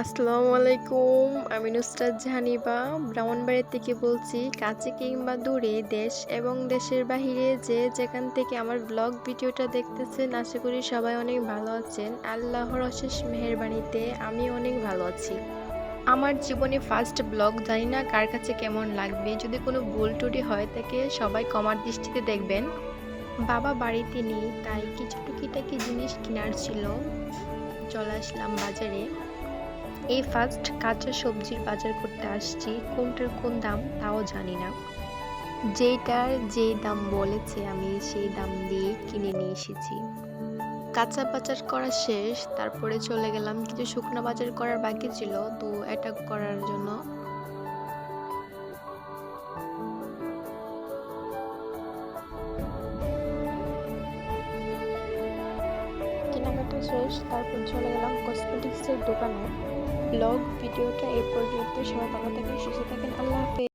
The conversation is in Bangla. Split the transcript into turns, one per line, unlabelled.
আসসালামু আলাইকুম আমি নুসরাত জাহানিবা। ব্রাহ্মণবাড়ির থেকে বলছি, কাছে কিংবা দূরে দেশ এবং দেশের বাহিরে যে যেখান থেকে আমার ব্লগ ভিডিওটা দেখতেছেন, আশা করি সবাই অনেক ভালো আছেন। আল্লাহর অশেষ মেহেরবানিতে আমি অনেক ভালো আছি। আমার জীবনে ফার্স্ট ব্লগ জানি না কার কাছে কেমন লাগবে। যদি কোনো ভুল টুটি হয় থাকে সবাই কমার দৃষ্টিতে দেখবেন। বাবা বাড়িতে নেই, তাই কিছু টুকিটাকি জিনিস কেনার ছিল। চলে আসলাম বাজারে। এই ফার্স্ট কাঁচা সবজির বাজার করতে আসছি, কোনটার কোন দাম তাও জানি না। যেটার যে দাম বলেছে আমি সেই দাম দিয়ে কিনে নিয়ে এসেছি। কাঁচা বাজার করা শেষ, তারপরে চলে গেলাম, কিছু শুকনো বাজার করার বাকি ছিল, তো এটা করার জন্য। কেনাকাটা শেষ, তারপর চলে গেলাম কসমেটিক্সের দোকানে। ব্লগ ভিডিওটা এই পর্যন্ত। সবাই ভালো থাকেন সুস্থ থাকেন। আল্লাহ হাফেজ।